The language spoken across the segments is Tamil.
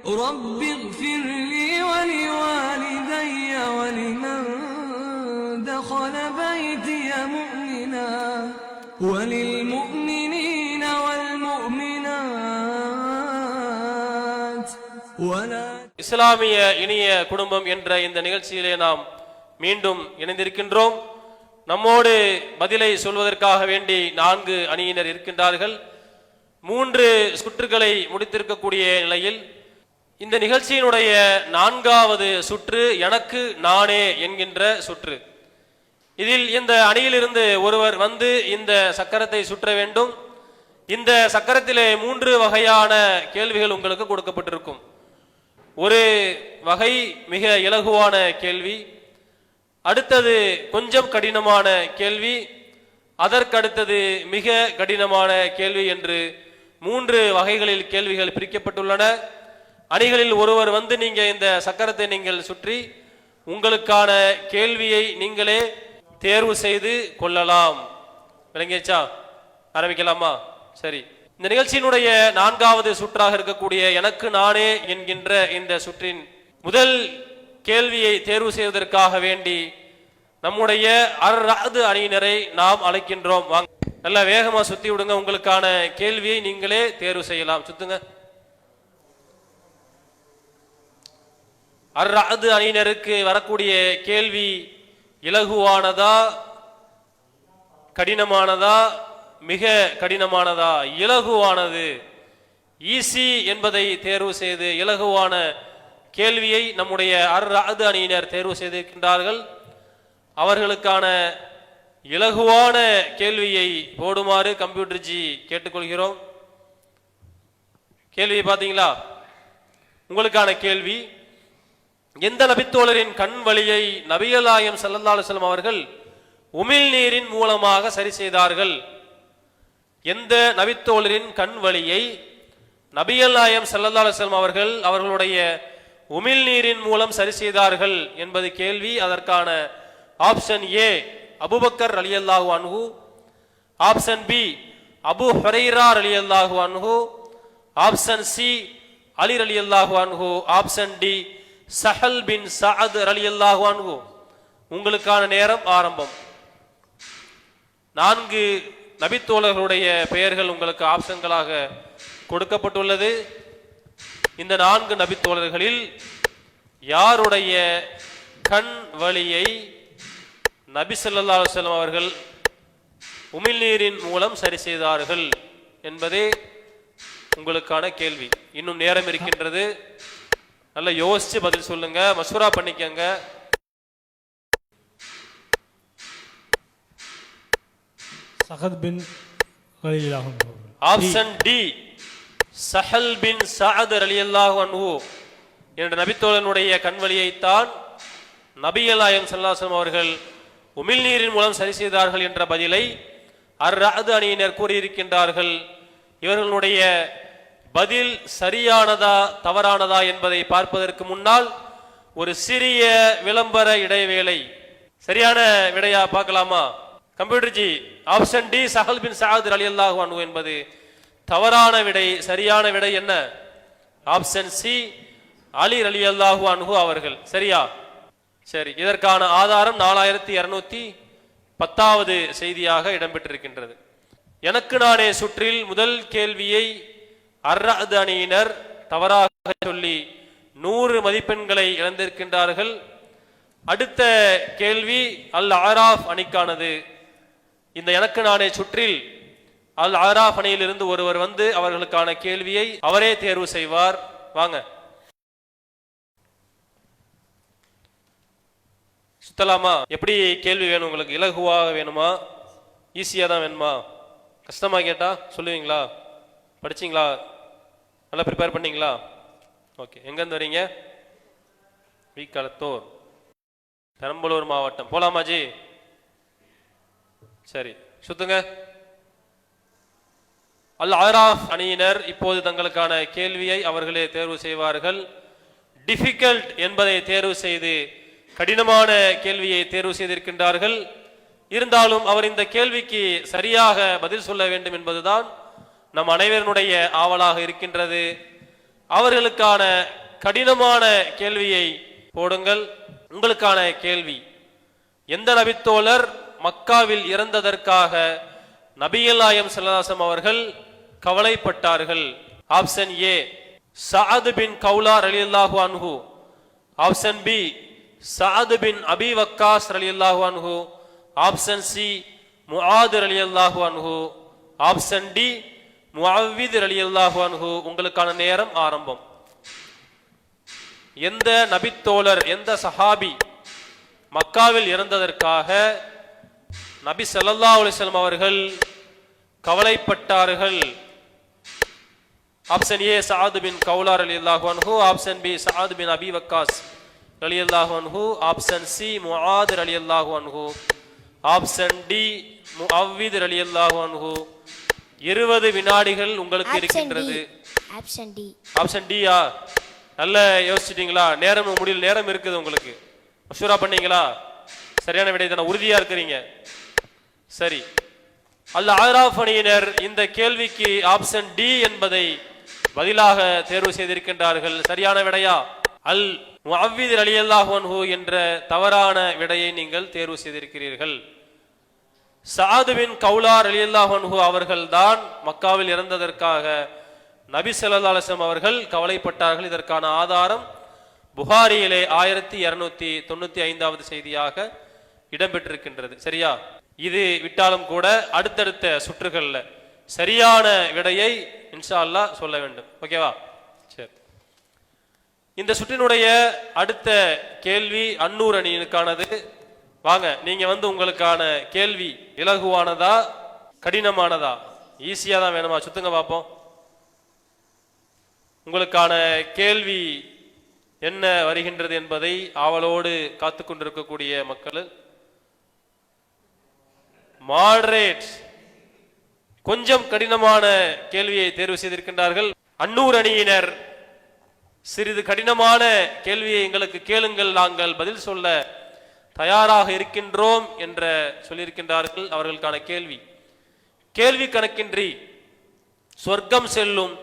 رب اغفر لي ولوالدي ولمن دخل بيتي مؤمنا وللمؤمنين والمؤمنات ولا இஸ்லாமிய இனிய குடும்பம் என்ற இந்த நிகழ்ச்சியிலே நாம் மீண்டும் இணைந்திருக்கின்றோம் நம்மோடு பதிலை சொல்வதற்காக வேண்டி நான்கு அணியினர் இருக்கின்றார்கள் மூன்று சுற்றுகளை முடித்திருக்கக்கூடிய நிலையில் இந்த நிகழ்ச்சியினுடைய நான்காவது சுற்று எனக்கு நானே என்கின்ற சுற்று. இதில் இந்த அணியிலிருந்து ஒருவர் வந்து இந்த சக்கரத்தை சுற்ற வேண்டும். இந்த சக்கரத்திலே மூன்று வகையான கேள்விகள் உங்களுக்கு கொடுக்கப்பட்டிருக்கும். ஒரு வகை மிக இலகுவான கேள்வி. அடுத்தது கொஞ்சம் கடினமான கேள்வி. அதற்கடுத்தது மிக கடினமான கேள்வி என்று மூன்று வகைகளில் கேள்விகள் பிரிக்கப்பட்டுள்ளன. அணிகளில் ஒருவர் வந்து நீங்கள் இந்த சக்கரத்தை நீங்கள் சுற்றி உங்களுக்கான கேள்வியை நீங்களே தேர்வு செய்து கொள்ளலாம். விளங்கியாச்சா? ஆரம்பிக்கலாமா? சரி. இந்த நிகழ்ச்சியினுடைய நான்காவது சுற்றாக இருக்கக்கூடிய எனக்கு நானே என்கின்ற இந்த சுற்றின் முதல் கேள்வியை தேர்வு செய்வதற்காக வேண்டி நம்முடைய அறாவது அணியினரை நாம் அழைக்கின்றோம். வாங்க. நல்லா வேகமாக சுற்றி விடுங்க. உங்களுக்கான கேள்வியை நீங்களே தேர்வு செய்யலாம். சுத்துங்க. அர்ராது அணியினருக்கு வரக்கூடிய கேள்வி இலகுவானதா கடினமானதா மிக கடினமானதா? இலகுவானது. ஈசி என்பதை தேர்வு செய்து இலகுவான கேள்வியை நம்முடைய அர்ராது அணியினர் தேர்வு செய்திருக்கின்றார்கள். அவர்களுக்கான இலகுவான கேள்வியை போடுமாறு கம்ப்யூட்டர் ஜி கேட்டுக்கொள்கிறோம். கேள்வி பார்த்தீங்களா? உங்களுக்கான கேள்வி எந்த நபித்தோழரின் கண் வழியை நபியலாயம் ஸல்லல்லாஹு அலைஹி அவர்கள் உமிழ் நீரின் மூலமாக சரி செய்தார்கள்? எந்த நபித்தோழரின் கண் வழியை நபியல்லாயம் ஸல்லல்லாஹு அலைஹி அவர்கள் அவர்களுடைய உமிழ் நீரின் மூலம் சரி செய்தார்கள் என்பது கேள்வி. அதற்கான ஆப்ஷன் ஏ அபுபக்கர் ரலியல்லாஹு அன்ஹு. ஆப்ஷன் பி அபு ஹொரைரா அலி அல்லாஹு அன்ஹு. ஆப்ஷன் சி அலி அல்லாஹு அன்ஹு. Option D Sahl bin Saad அலி அன்ஹு. உங்களுக்கான நேரம் ஆரம்பம். நான்கு நபித்தோழர்களுடைய பெயர்கள் உங்களுக்கு ஆப்ஷன்களாக கொடுக்கப்பட்டுள்ளது. இந்த நான்கு நபித்தோழர்களில் யாருடைய கண் வழியை நபி சொல்லா செல்லம் அவர்கள் உமிழ்நீரின் மூலம் சரி செய்தார்கள் என்பதே உங்களுக்கான கேள்வி. இன்னும் நேரம் இருக்கின்றது. நல்லா யோசிச்சு பதில் சொல்லுங்க மசூரா பண்ணிக்கங்க. Saad bin. Option D Sahl bin Saad ரலியல்லாஹு அன்ஹு. என்ற நபித்தோழனுடைய கண்வழியைத்தான் நபியல்லாயம் சல்லாசம் அவர்கள் உமிழ்நீரின் மூலம் சரி செய்தார்கள் என்ற பதிலை அர் ரஅது அணியினர் கூறியிருக்கின்றார்கள். இவர்களுடைய பதில் சரியானதா தவறானதா என்பதை பார்ப்பதற்கு முன்னால் ஒரு சிறிய விளம்பர இடைவேளை. சரியான விடையா பார்க்கலாமா? Computer ji option D Sahl bin Saad அலி அல்லாஹு என்பது தவறான விடை சரியான விடை என்ன? ஆப்ஷன் சி அலி அலி அல்லாஹு அன்ஹு அவர்கள். சரியா? சரி இதற்கான ஆதாரம் நாலாயிரத்தி இருநூத்தி பத்தாவது செய்தியாக இடம்பெற்றிருக்கின்றது. எனக்கு நானே சுற்றில் முதல் கேள்வியை அர்ரஹது அணியினர் தவறாக சொல்லி நூறு மதிப்பெண்களை இழந்திருக்கின்றார்கள். அடுத்த கேள்வி அல் ஆராஃப் அணிக்கானது. இந்த எனக்கு நானே சுற்றில் அல் ஆராஃப் அணியிலிருந்து ஒருவர் வந்து அவர்களுக்கான கேள்வியை அவரே தேர்வு செய்வார். வாங்க. சுத்தலாமா? எப்படி கேள்வி வேணும் உங்களுக்கு? இலகுவாக வேணுமா? ஈஸியாக தான் வேணுமா? கஷ்டமா கேட்டா சொல்லுவீங்களா? படிச்சிங்களா? நல்லா ப்ரிப்பேர் பண்ணிங்களா? ஓகே எங்கேருந்து வரீங்க? வீக்காலத்தூர் பெரம்பலூர் மாவட்டம். போலாமாஜி? சரி சுத்துங்க. அல் ஆராஃப் அணியினர் இப்போது தங்களுக்கான கேள்வியை அவர்களே தேர்வு செய்வார்கள். டிஃபிகல்ட் என்பதை தேர்வு செய்து கடினமான கேள்வியை தேர்வு செய்திருக்கின்றார்கள். இருந்தாலும் அவர் இந்த கேள்விக்கு சரியாக பதில் சொல்ல வேண்டும் என்பதுதான் நம் அனைவருடைய ஆவலாக இருக்கின்றது. அவர்களுக்கான கடினமான கேள்வியை போடுங்கள். உங்களுக்கான கேள்வி எந்த நபித்தோழர் மக்காவில் இறந்ததற்காக நபியல்லாயம் செல்லதாசம் அவர்கள் கவலைப்பட்டார்கள்? ஆப்ஷன் ஏ சாது பின் கௌலார் ரலியல்லாஹு அன்ஹு. ஆப்ஷன் பி சாது பின் அபி வக்காஸ் ரலியல்லாஹு அன்ஹு. ஆப்ஷன் சி முஆது ரலியல்லாஹு அன்ஹு. ஆப்ஷன் டி முஅவ்வித் அலி அல்லாஹு உங்களுக்கான நேரம் ஆரம்பம். எந்த நபித்தோழர் எந்த சஹாபி மக்காவில் இறந்ததற்காக நபி சல்லா அலைஹி அவர்கள் கவலைப்பட்டார்கள்? ஆப்ஷன் ஏ சாது பின் கவுலார் அலி அல்லாஹு ஆப்ஷன் பி சாது பின் அபி வக்காஸ் அலி அல்லாஹு ஆப்ஷன் சி முஆத் அலி அல்லாஹு ஆப்ஷன் டி முஅவ்வித் அலி அல்லாஹு இருபது வினாடிகள் உங்களுக்கு இருக்கின்றது. ஆப்ஷன் டி ஆப்ஷன் டியா நல்ல யோசிச்சிட்டீங்களா? நேரம் முடியல நேரம் இருக்குது உங்களுக்கு. மஷூரா பண்ணீங்களா? சரியான விடை தானே உறுதியா இருக்கிறீங்க. சரி. அல் ஆராஃப் அணியினர் இந்த கேள்விக்கு ஆப்ஷன் டி என்பதை பதிலாக தேர்வு செய்திருக்கின்றார்கள். சரியான விடையா? அல் முஅவ்வித் ரலியல்லாஹு அன்ஹு என்ற தவறான விடையை நீங்கள் தேர்வு செய்திருக்கிறீர்கள். சாதுவின் கௌலார் அவர்கள் தான் அவர்கள்தான் மக்காவில் இறந்ததற்காக நபி ஸல்லல்லாஹு அவர்கள் கவலைப்பட்டார்கள். இதற்கான ஆதாரம் புகாரியிலே ஆயிரத்தி இருநூத்தி தொண்ணூத்தி ஐந்தாவது செய்தியாக இடம்பெற்றிருக்கின்றது. சரியா? இது விட்டாலும் கூட அடுத்தடுத்த சுற்றுகள்ல சரியான விடையை இன்ஷா அல்லாஹ் சொல்ல வேண்டும். ஓகேவா சரி. இந்த சுற்றினுடைய அடுத்த கேள்வி அன்னூர் அணியினுக்கானது. வாங்க நீங்க வந்து உங்களுக்கான கேள்வி இலகுவானதா கடினமானதா? ஈஸியா தான் வேணுமா? சுத்துங்க பார்ப்போம் உங்களுக்கான கேள்வி என்ன வருகின்றது என்பதை ஆவலோடு காத்து கொண்டிருக்கக்கூடிய மக்கள் மாடரேட் கொஞ்சம் கடினமான கேள்வியை தேர்வு செய்திருக்கின்றார்கள். அன்னூர் அணியினர் சிறிது கடினமான கேள்வியை எங்களுக்கு கேளுங்கள் நாங்கள் பதில் சொல்ல தயாராக இருக்கின்றோம் என்ற சொல்லியிருக்கின்றார்கள் அவர்களுக்கான கேள்வி. கேள்வி கணக்கின்றி சொர்க்கம் செல்லும்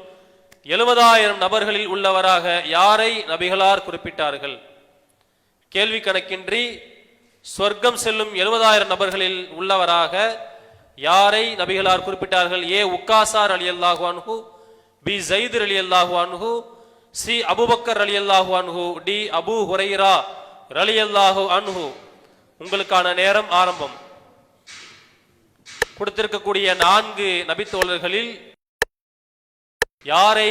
எழுபதாயிரம் நபர்களில் உள்ளவராக யாரை நபிகளார் குறிப்பிட்டார்கள்? கேள்வி கணக்கின்றி சொர்க்கம் செல்லும் எழுபதாயிரம் நபர்களில் உள்ளவராக யாரை நபிகளார் குறிப்பிட்டார்கள்? ஏ உக்காசார் அலி அல்லாஹு அன்ஹு பி ஜயித் அலி அல்லாஹு அன்ஹு சி அபுபக்கர் அலி அல்லாஹு அன்ஹு டி அபு ஹுரைரா அன்ஹு உங்களுக்கான நேரம் ஆரம்பம். கொடுத்திருக்கக்கூடிய நான்கு நபித்தோழர்களில் யாரை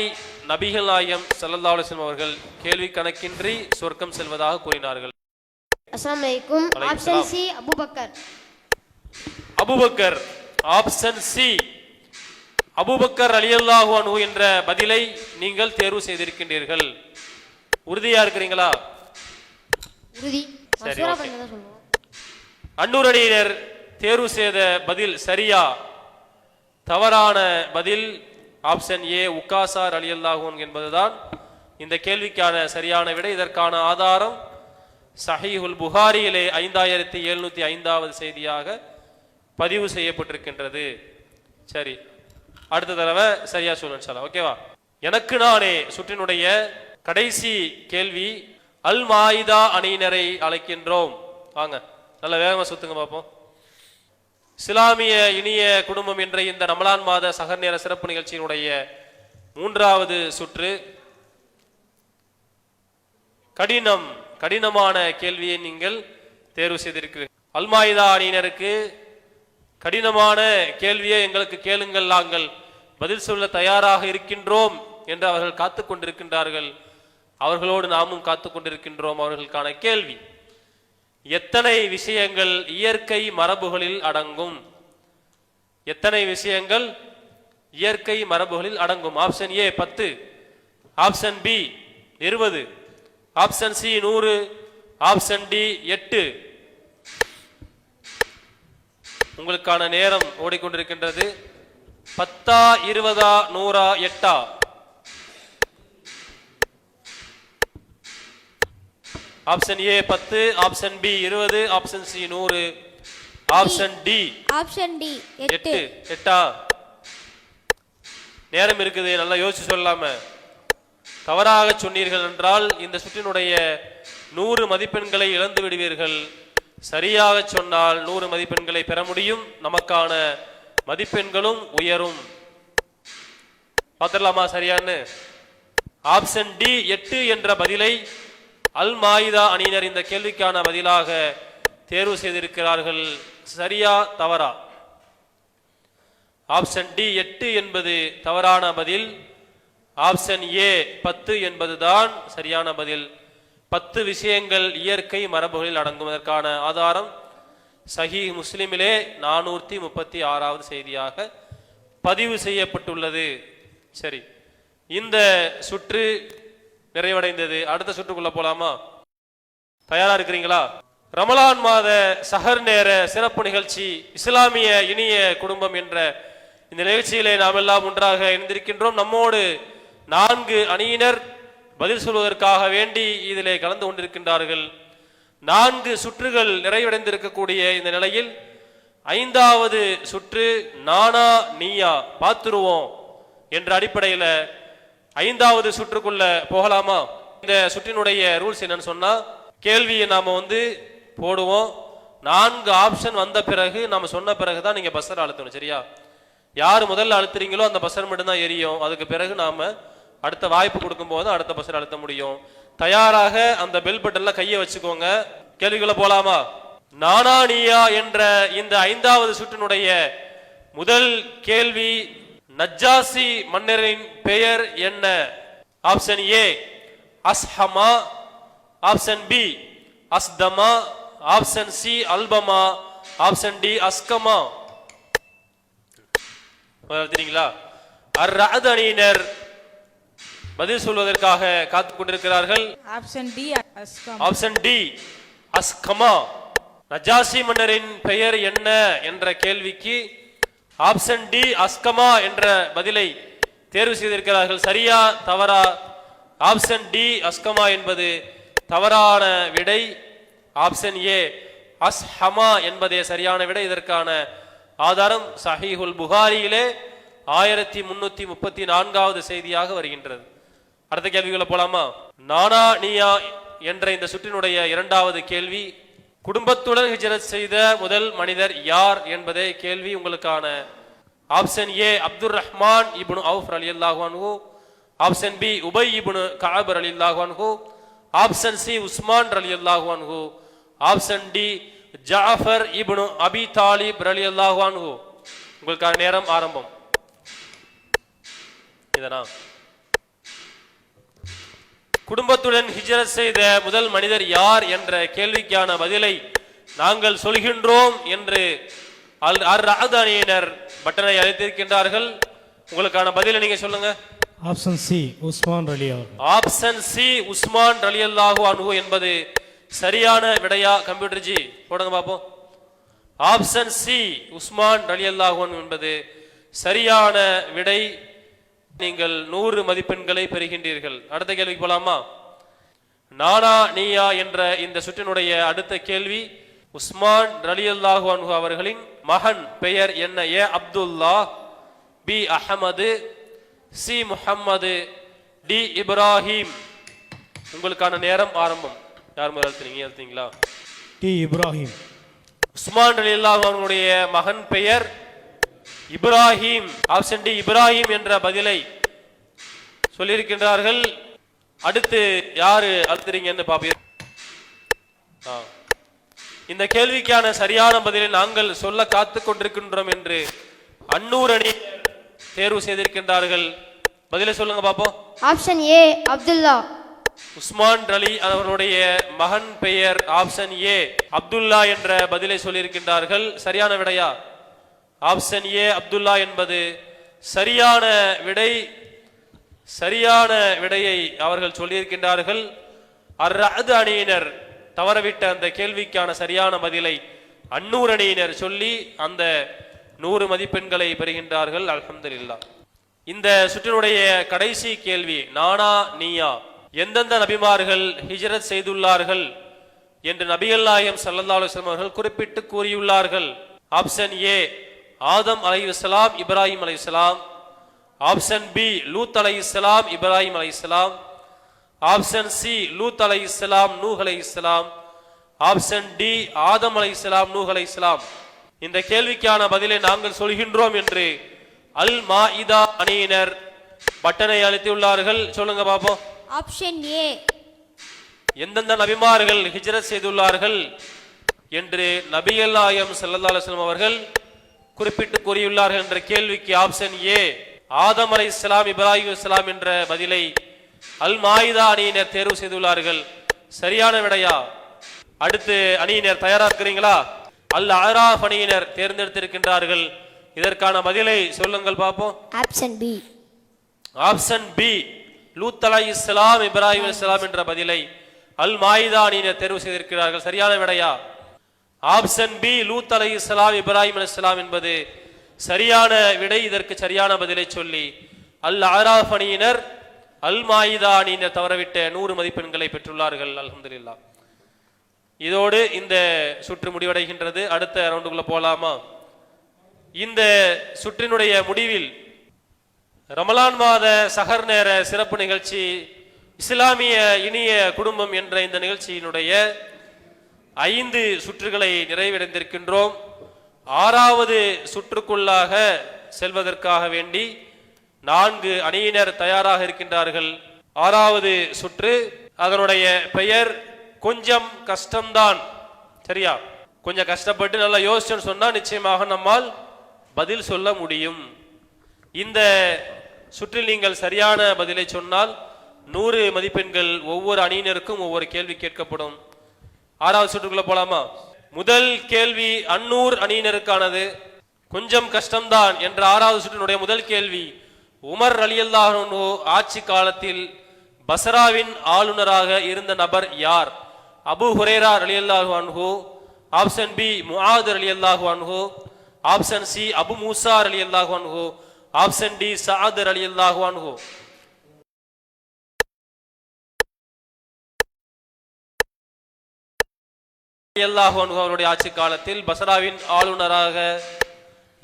நபிகள் நாயம் ஸல்லல்லாஹு அலைஹி வஸல்லம் அவர்கள் கேள்வி கணக்கின்றி சொர்க்கம் செல்வதாக கூறினார்கள்? Abu Bakr. Abu Bakr option C Abu Bakr அலியல்லாஹு என்ற பதிலை நீங்கள் தேர்வு செய்திருக்கின்றீர்கள். உறுதியா இருக்கிறீங்களா? உறுதி. சரி, ஓகே. தேர்வு செய்த பதில் சரியா? தவறான பதில் ஆப்ஷன் ஏ உக்காசார் அலியல்லாஹூன் என்பதுதான். இந்த கேள்விக்கான சரியான விடை. இதற்கான ஆதாரம் சஹீஹுல் புகாரியிலே ஐந்தாயிரத்தி எழுநூத்தி ஐந்தாவது செய்தியாக பதிவு செய்யப்பட்டிருக்கின்றது. சரி அடுத்த தடவை சரியா சார் ஓகேவா? எனக்கு நானே சுற்றினுடைய கடைசி கேள்வி அல் மாயிதா அணியினரை அழைக்கின்றோம். வாங்க நல்ல வேகமாக சுத்துங்க பார்ப்போம் இஸ்லாமிய இனிய குடும்பம் என்ற இந்த ரமலான் மாத சகர் நேர சிறப்பு நிகழ்ச்சியினுடைய மூன்றாவது சுற்று. கடினம் கடினமான கேள்வியை நீங்கள் தேர்வு செய்திருக்கிறீர்கள் அல்மாயுதா அணியினருக்கு கடினமான கேள்வியை எங்களுக்கு கேளுங்கள் நாங்கள் பதில் சொல்ல தயாராக இருக்கின்றோம் என்று அவர்கள் காத்து கொண்டிருக்கின்றார்கள். அவர்களோடு நாமும் காத்து கொண்டிருக்கின்றோம் அவர்களுக்கான கேள்வி. எத்தனை விஷயங்கள் இயற்கை மரபுகளில் அடங்கும்? எத்தனை விஷயங்கள் இயற்கை மரபுகளில் அடங்கும்? ஆப்ஷன் ஏ பத்து ஆப்ஷன் பி இருபது ஆப்ஷன் சி நூறு ஆப்ஷன் டி எட்டு. உங்களுக்கான நேரம் ஓடிக்கொண்டிருக்கின்றது. பத்தா இருபதா நூறா எட்டா? ஆப்ஷன் ஏ பத்து ஆப்ஷன் பி இருபது ஆப்ஷன் சி நூறு. ஆப்ஷன் டி ஆப்ஷன் டி எட்டு. எட்டு. நேரம் இருக்குது நல்லா யோசிச்சு சொல்லாம. தவறாக சொன்னீர்கள் என்றால் இந்த சுற்றினுடைய நூறு மதிப்பெண்களை இழந்து விடுவீர்கள். சரியாக சொன்னால் நூறு மதிப்பெண்களை பெற முடியும். நமக்கான மதிப்பெண்களும் உயரும். பார்த்துடலாமா சரியான்னு? ஆப்ஷன் டி எட்டு என்ற பதிலை அல் மாயிதா அணியினர் இந்த கேள்விக்கான பதிலாக தேர்வு செய்திருக்கிறார்கள். சரியா தவறா? ஆப்ஷன் டி எட்டு என்பது தவறான பதில். ஆப்ஷன் ஏ பத்து என்பதுதான் சரியான பதில். பத்து விஷயங்கள் இயற்கை மரபுகளில் அடங்குவதற்கான ஆதாரம். சஹி முஸ்லிமிலே நானூற்றி முப்பத்தி ஆறாவது செய்தியாக பதிவு செய்யப்பட்டுள்ளது. சரி. இந்த சுற்று நிறைவடைந்தது. அடுத்த சுற்றுக்குள்ள போலாமா? தயாரா இருக்கிறீங்களா? ரமலான் மாத சஹர் நேர சிறப்பு நிகழ்ச்சி இஸ்லாமிய இனிய குடும்பம் என்ற இந்த நிகழ்ச்சியிலே நாம் எல்லாம் ஒன்றாக இணைந்திருக்கின்றோம். நம்மோடு நான்கு அணியினர் பதில் சொல்வதற்காக வேண்டி இதிலே கலந்து கொண்டிருக்கின்றார்கள். நான்கு சுற்றுகள் நிறைவடைந்திருக்கக்கூடிய இந்த நிலையில் ஐந்தாவது சுற்று நானா நீயா பார்த்துருவோம் என்ற அடிப்படையில் ஐந்தாவது சுற்றுக்குள்ள போகலாமா? இந்த சுற்றினுடைய ரூல்ஸ் என்னன்னு சொன்னா கேள்வியை நாம வந்து போடுவோம். நான்கு ஆப்ஷன் வந்த பிறகு நாம சொன்ன பிறகு தான் நீங்க பஸ்ஸர் அழுத்தணும் சரியா? யார் முதல்ல அழுத்துறீங்களோ அந்த பஸ்ஸர் மட்டும்தான் எரியும். அதுக்கு பிறகு நாம அடுத்த வாய்ப்பு கொடுக்கும் போது அடுத்த பஸ்ஸர் அழுத்த முடியும். தயாராக அந்த பெல் பட்டன்ல கையை வச்சுக்கோங்க. கேள்விகளை போலாமா? நானா நீயா என்ற இந்த ஐந்தாவது சுற்றினுடைய முதல் கேள்வி நஜ்ஜாசி மன்னரின் பெயர் என்ன? Option A Ashama option B அஸ்தமா option C அல்பமா option D அஸ்கமா தெரியுங்களா? அர் ரஅத் அணியினர் பதில் சொல்வதற்காக காத்துக் கொண்டிருக்கிறார்கள். ஆப்ஷன் டி அஸ்கம் ஆப்ஷன் டி அஸ்கமா நஜாசி மன்னரின் பெயர் என்ன என்ற கேள்விக்கு ஆப்ஷன் டி அஸ்கமா என்ற பதிலை தேர்வு செய்திருக்கிறார்கள். சரியா தவறா? ஆப்ஷன் டி அஸ்கமா என்பது தவறான விடை. ஆப்ஷன் ஏ அஸ்ஹமா என்பதே சரியான விடை. இதற்கான ஆதாரம் சஹீஹுல் புகாரியிலே ஆயிரத்தி முன்னூத்தி முப்பத்தி நான்காவது செய்தியாக வருகின்றது. அடுத்த கேள்விகளை போலாமா? நானா நீயா என்ற இந்த சுற்றினுடைய இரண்டாவது கேள்வி. குடும்பத்துடன் ஹிஜரத் செய்த முதல் மனிதர் யார் என்பதே கேள்வி உங்களுக்கான. Option A Abdul Rahman ibn Awf அலி அல்லாஹு option B Ubayy ibn Kab அலி அல்லாஹு ஆப்ஷன் சி உஸ்மான் அலி அல்லாஹு option D Jafar ibn Abi தாலிப் அலி அல்லாஹு உங்களுக்கான நேரம் ஆரம்பம். இதனா குடும்பத்துடன் ஹிஜரத் செய்த முதல் மனிதர் யார் என்ற கேள்விக்கான பதிலை நாங்கள் சொல்கின்றோம் என்று அல் அர் ரஅத் அணியினர் பட்டனை அழைத்திருக்கின்றார்கள் உங்களுக்கான பதிலை நீங்க சொல்லுங்க. ஆப்ஷன் சி உஸ்மான் அவர்கள். ஆப்ஷன் சி உஸ்மான் ரலியல்லாஹு அன்ஹு என்பது சரியான விடையா கம்ப்யூட்டர் ஜி போடுங்க பாப்போம். ஆப்ஷன் சி உஸ்மான் ரலியல்லாஹு அன்ஹு என்பது சரியான விடை நீங்கள் நூறு மதிப்பெண்களை பெறுகின்றீர்கள். அடுத்த கேள்விக்கு போலாமா? நானா நீயா என்ற இந்த சுற்றினுடைய அடுத்த கேள்வி உஸ்மான் ரலியல்லாஹு அன்ஹு அவர்களின் மகன் பெயர் என்ன? A Abdullah B Ahmed C Muhammad D Ibrahim. உங்களுக்கான நேரம் ஆரம்பம். யார் முதல் எழுத்துனீங்க எழுத்தீங்களா டி இப்ராஹிம். உஸ்மான் ரலியல்லாஹு அவர்களுடைய மகன் பெயர் இப்ராஹிம் ஆப்ஷன் டி இப்ராஹிம் என்ற பதிலை சொல்லியிருக்கின்றார்கள். அடுத்து யாரு அழுத்துறீங்கன்னு பாப்பீர் ஆ. இந்த கேள்விக்கான சரியான பதிலை நாங்கள் சொல்ல காத்து கொண்டிருக்கின்றோம் என்று அன்னூர் அணி தேர்வு செய்திருக்கின்றார்கள். பதிலை சொல்லுங்க பாப்போம் ஆப்ஷன் ஏ அப்துல்லா உஸ்மான் அலி அவர்களுடைய மகன் பெயர் ஆப்ஷன் ஏ அப்துல்லா என்ற பதிலை சொல்லியிருக்கின்றார்கள். சரியான விடையா? ஆப்ஷன் ஏ அப்துல்லா என்பது சரியான விடை சரியான விடையை அவர்கள் சொல்லியிருக்கின்றார்கள். அர் அணியினர் தவறவிட்ட அந்த கேள்விக்கான சரியான பதிலை அன்னூர் அணியினர் சொல்லி அந்த நூறு மதிப்பெண்களை பெறுகின்றார்கள். அல்ஹம்துலில்லாஹ். இந்த சுற்றினுடைய கடைசி கேள்வி நானா நீயா? எந்தெந்த நபிமார்கள் ஹிஜ்ரத் செய்துள்ளார்கள் என்று நபிகள் நாயம் ஸல்லல்லாஹு அலுவலம் அவர்கள் குறிப்பிட்டு கூறியுள்ளார்கள். ஆப்ஷன் ஏ ஆதம் அலைஹிஸ்ஸலாம் இப்ராஹிம் அலைஹிஸ்ஸலாம் ஆப்ஷன் பி லூத் அலைஹிஸ்ஸலாம் இப்ராஹிம் அலைஹிஸ்ஸலாம் ஆப்ஷன் சி லூத் அலை இஸ்லாம் நூஹ் அலை இஸ்லாம் ஆப்ஷன் டி ஆதம் அலை இஸ்லாம் நூஹ் அலை இஸ்லாம் இந்த கேள்விக்கான பதிலை நாங்கள் சொல்கின்றோம் என்று அல் மாஇதா அணியினர் பட்டனை அளித்துள்ளார்கள். சொல்லுங்க பாப்போம். Option A. எந்தெந்த நபிமார்கள் ஹிஜ்ரத் செய்துள்ளார்கள் என்று நபிகள் நாயம் ஸல்லல்லாஹு அலைஹி வஸல்லம் அவர்கள் குறிப்பிட்டு கூறியுள்ளார்கள் என்ற கேள்விக்கு ஆப்ஷன் ஏ ஆதம் அலை இஸ்லாம் இப்ராஹிம் இஸ்லாம் என்ற பதிலை அல் மாயிதா அணியினர் தேர்வு செய்துள்ளார்கள். சரியான விடையா? அடுத்து அணியினர் தயாரா இருக்கிறீங்களா அல் அராஃப் அணியினர் தேர்ந்தெடுத்திருக்கின்றார்கள். இதற்கான பதிலை சொல்லுங்கள் பார்ப்போம். Option B option B Lut அலை இஸ்லாம் இப்ராஹிம் இஸ்லாம் என்ற பதிலை அல் மாயிதா அணியினர் தேர்வு செய்திருக்கிறார்கள். சரியான விடையா? ஆப்ஷன் பி லூத் அலை இஸ்லாம் இப்ராஹிம் இஸ்லாம் என்பது சரியான விடை இதற்கு சரியான பதிலை சொல்லி அல் ஆராஃப் அணியினர் அல் மாயிதா அணியினர் தவறவிட்ட நூறு மதிப்பெண்களை பெற்றுள்ளார்கள் அலமதுல்லா இதோடு இந்த சுற்று முடிவடைகின்றது. அடுத்த ரவுண்டுக்குள்ள போலாமா? இந்த சுற்றினுடைய முடிவில் ரமலான் மாத சகர் நேர சிறப்பு நிகழ்ச்சி இஸ்லாமிய இனிய குடும்பம் என்ற இந்த நிகழ்ச்சியினுடைய ஐந்து சுற்றுகளை நிறைவடைந்திருக்கின்றோம். ஆறாவது சுற்றுக்குள்ளாக செல்வதற்காக வேண்டி நான்கு அணியினர் தயாராக இருக்கின்றார்கள். ஆறாவது சுற்று அதனுடைய பெயர் கொஞ்சம் கஷ்டம்தான். சரியா? கொஞ்சம் கஷ்டப்பட்டு நல்லா யோசிச்சுன்னு சொன்னால் நிச்சயமாக நம்மால் பதில் சொல்ல முடியும். இந்த சுற்றில் நீங்கள் சரியான பதிலை சொன்னால் நூறு மதிப்பெண்கள் ஒவ்வொரு அணியினருக்கும் ஒவ்வொரு கேள்வி கேட்கப்படும். ஆறாவது சுற்றுக்குள்ள போலாமா? முதல் கேள்வி அன்னூர் அணியினருக்கானது. கொஞ்சம் கஷ்டம்தான் என்ற ஆறாவது சுற்றினுடைய முதல் கேள்வி உமர் அலியல்லாஹு ஆட்சி காலத்தில் பசராவின் ஆளுநராக இருந்த நபர் யார்? அபு ஹுரேரா அலியல்லாஹு அன்ஹு ஆப்ஷன் பி முஹாது அலியல்லாஹு அன்ஹு ஆப்ஷன் சி அபு மூசா அலியல்லாஹு அன்ஹு ஆப்ஷன் டி சஅத் அலியல்லாஹு அன்ஹு. ரலியல்லாஹு அவருடைய ஆட்சி காலத்தில் பசராவின் ஆளுநராக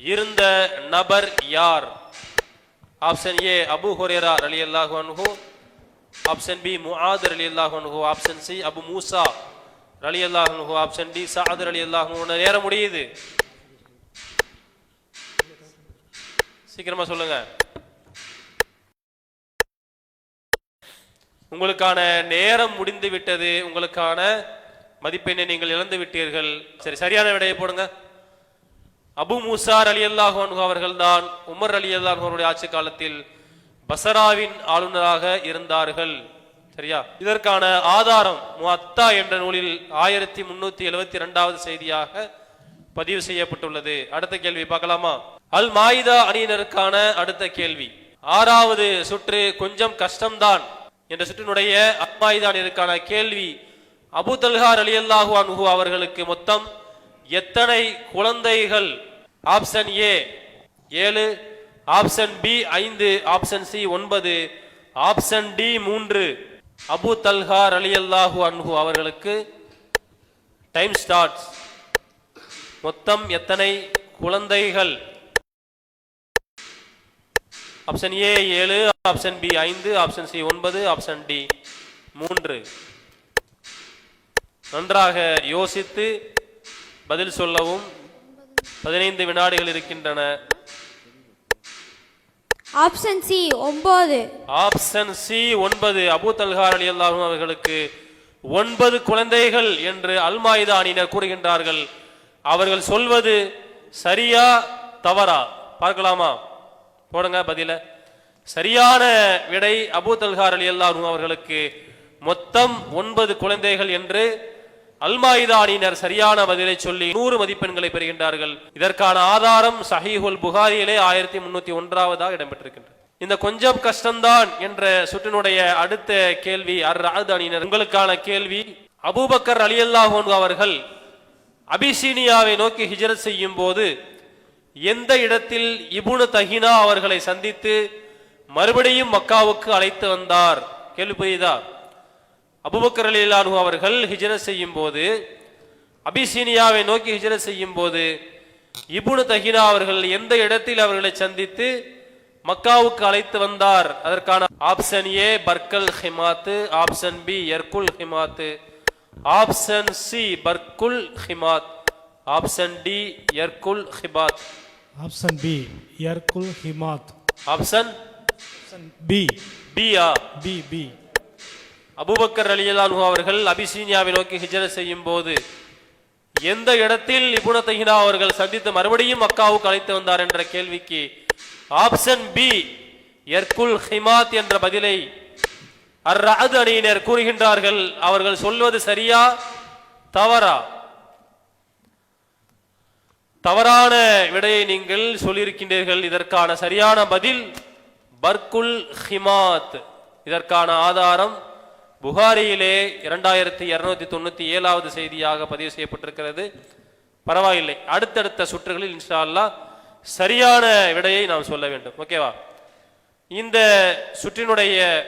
இருந்த நபர் யார்? ஆப்ஷன் ஏ அபு ஹொரேரா ரலியல்லாஹு அன்ஹு. ஆப்ஷன் பி முஆத் ரலியல்லாஹு அன்ஹு. ஆப்ஷன் சி அபு மூசா ரலியல்லாஹு அன்ஹு. ஆப்ஷன் டி சாதர் ரலியல்லாஹு அன்ஹு. நேர முடியுது. சீக்கிரமா சொல்லுங்க. உங்களுக்கான நேரம் முடிந்து விட்டது. உங்களுக்கான மதிப்பெண்ணை நீங்கள் இழந்து விட்டீர்கள். சரி சரியான விடையை போடுங்க. அபு மூசார் அலி அல்லாஹு அவர்கள் தான் உமர் அலி அல்லாஹ் அவருடைய ஆட்சி காலத்தில் பசராவின் ஆளுநராக இருந்தார்கள். சரியா? இதற்கான ஆதாரம் முத்தா என்ற நூலில் ஆயிரத்தி முன்னூத்தி எழுபத்தி இரண்டாவது செய்தியாக பதிவு செய்யப்பட்டுள்ளது. அடுத்த கேள்வி பார்க்கலாமா? அல் மாயிதா அணியினருக்கான அடுத்த கேள்வி. ஆறாவது சுற்று கொஞ்சம் கஷ்டம்தான். என்ற சுற்றினுடைய அல் மாயிதா அணியினருக்கான கேள்வி அபுதல்ஹார் அலி அல்லாஹு அன்ஹு அவர்களுக்கு மொத்தம் எத்தனை குழந்தைகள்? ஆப்ஷன் ஏ ஏழு ஆப்ஷன் பி ஐந்து ஆப்ஷன் சி ஒன்பது ஆப்ஷன் டி மூன்று. அபு தல்ஹார் அலி அல்லாஹு அன்ஹு அவர்களுக்கு டைம் ஸ்டார்ட்ஸ் மொத்தம் எத்தனை குழந்தைகள்? ஆப்ஷன் ஏ ஏழு ஆப்ஷன் பி ஐந்து ஆப்ஷன் சி ஒன்பது ஆப்ஷன் டி மூன்று. நன்றாக யோசித்து பதில் சொல்லவும் பதினைந்து வினாடிகள் இருக்கின்றன. ஆப்ஷன் சி ஒன்பது. ஆப்ஷன் சி ஒன்பது. அபு தல்ஹார் அலி அல்லாஹும் அவர்களுக்கு ஒன்பது குழந்தைகள் என்று அல்மாயுதா அணியினர் கூறுகின்றார்கள். அவர்கள் சொல்வது சரியா தவறா? பார்க்கலாமா? போடுங்க பதில. சரியான விடை அபு தல்ஹார் அலி அல்லாஹும் அவர்களுக்கு மொத்தம் ஒன்பது குழந்தைகள் என்று அல்மாயுதா அணியினர் சரியான பதிலை சொல்லி நூறு மதிப்பெண்களை பெறுகின்றார்கள். இதற்கான ஆதாரம் சஹீஹுல் புகாரியிலே ஆயிரத்தி முன்னூத்தி ஒன்றாவதாக இடம்பெற்றிருக்கின்றது. இந்த கொஞ்சம் கஷ்டம்தான் என்ற சுற்றினுடைய அடுத்த கேள்வி அர் ராத் அணியினர் உங்களுக்கான கேள்வி அபூபக்கர் அலி அவர்கள் அபிசீனியாவை நோக்கி ஹிஜரத் செய்யும் போது எந்த இடத்தில் இபுனு தஹினா அவர்களை சந்தித்து மறுபடியும் மக்காவுக்கு அழைத்து வந்தார்? கேள்வி புரியுதா? அபுபக்கர் அலிலானு அவர்கள் ஹிஜரத் செய்யும் போது அபிசீனியாவை நோக்கி ஹிஜரத் செய்யும் போது இபுனு தஹினா அவர்கள் எந்த இடத்தில் அவர்களை சந்தித்து மக்காவுக்கு அழைத்து வந்தார்? அதற்கான ஆப்ஷன் ஏ பர்கல் ஹிமாத்து ஆப்ஷன் பி எர்குல் ஹிமாத்து ஆப்ஷன் சி பர்குல் ஹிமாத் ஆப்ஷன் டி எர்குல் ஹிபாத். ஆப்ஷன் பி யர்குல் ஹிமாத். ஆப்ஷன் ஆப்ஷன் பி பியா பி பி அபூபக்கர் அலியலானு அவர்கள் அபிசீனியாவை நோக்கி ஹிஜர செய்யும் போது எந்த இடத்தில் இபுன தஹினா அவர்கள் சந்தித்து மறுபடியும் மக்காவுக்கு அழைத்து வந்தார் என்ற கேள்விக்கு ஆப்ஷன் பி எர்குல் ஹிமாத் என்ற பதிலை அர் அணியினர் கூறுகின்றார்கள். அவர்கள் சொல்வது சரியா? தவறா? தவறான விடையை நீங்கள் சொல்லியிருக்கின்றீர்கள். இதற்கான சரியான பதில் பர்குல் ஹிமாத். இதற்கான ஆதாரம் புகாரியிலே இரண்டாயிரத்தி இருநூத்தி தொண்ணூத்தி ஏழாவது செய்தியாக பதிவு செய்யப்பட்டிருக்கிறது. பரவாயில்லை. அடுத்தடுத்த சுற்றுகளில் இன்ஷா சரியான விடையை நாம் சொல்ல வேண்டும். ஓகேவா? இந்த சுற்றினுடைய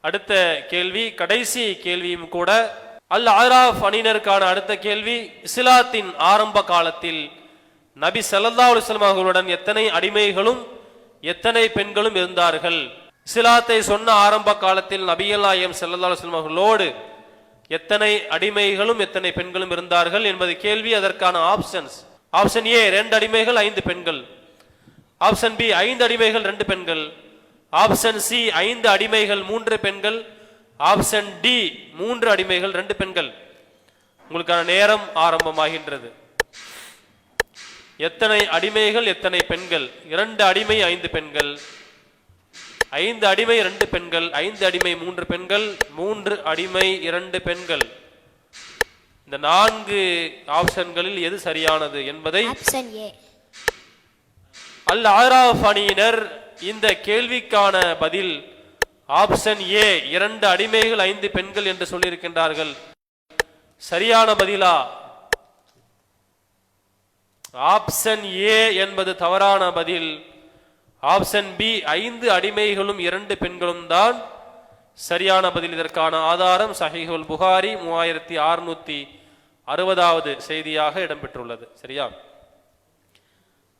அடுத்த கேள்வி கடைசி கேள்வியும் கூட அல் ஆராஃப் அணியினருக்கான அடுத்த கேள்வி இஸ்லாத்தின் ஆரம்ப காலத்தில் நபி சல்லா அலைஹி அவர்களுடன் எத்தனை அடிமைகளும் எத்தனை பெண்களும் இருந்தார்கள்? சிலாத்தை சொன்ன ஆரம்ப காலத்தில் நபியல்லாயம் நாயகம் ஸல்லல்லாஹு அவர்களோடு எத்தனை அடிமைகளும் எத்தனை பெண்களும் இருந்தார்கள் என்பது கேள்வி. அதற்கான ஆப்ஷன்ஸ் ஆப்ஷன் ஏ ரெண்டு அடிமைகள் ஐந்து பெண்கள். ஆப்ஷன் பி ஐந்து அடிமைகள் ரெண்டு பெண்கள். ஆப்ஷன் சி ஐந்து அடிமைகள் மூன்று பெண்கள். ஆப்ஷன் டி மூன்று அடிமைகள் ரெண்டு பெண்கள். உங்களுக்கான நேரம் ஆரம்பமாகின்றது. எத்தனை அடிமைகள் எத்தனை பெண்கள்? இரண்டு அடிமை ஐந்து பெண்கள். ஐந்து அடிமை இரண்டு பெண்கள். ஐந்து அடிமை மூன்று பெண்கள். மூன்று அடிமை இரண்டு பெண்கள். இந்த நான்கு ஆப்ஷன்களில் எது சரியானது என்பதை அல் ஆராஃப் அணியினர் இந்த கேள்விக்கான பதில் ஆப்ஷன் ஏ இரண்டு அடிமைகள் ஐந்து பெண்கள் என்று சொல்லியிருக்கின்றார்கள். சரியான பதிலா? ஆப்ஷன் ஏ என்பது தவறான பதில். ஆப்ஷன் பி ஐந்து அடிமைகளும் இரண்டு பெண்களும் தான் சரியான பதில். இதற்கான ஆதாரம் சஹிஹுல் புகாரி மூவாயிரத்தி அறுநூத்தி அறுபதாவது செய்தியாக இடம்பெற்றுள்ளது. சரியா?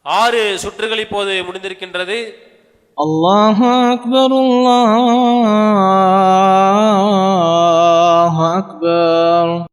ஆறு சுற்றுகள் இப்போது முடிந்திருக்கின்றது. அல்லாஹ் அக்பர் அல்லாஹ் அக்பர்.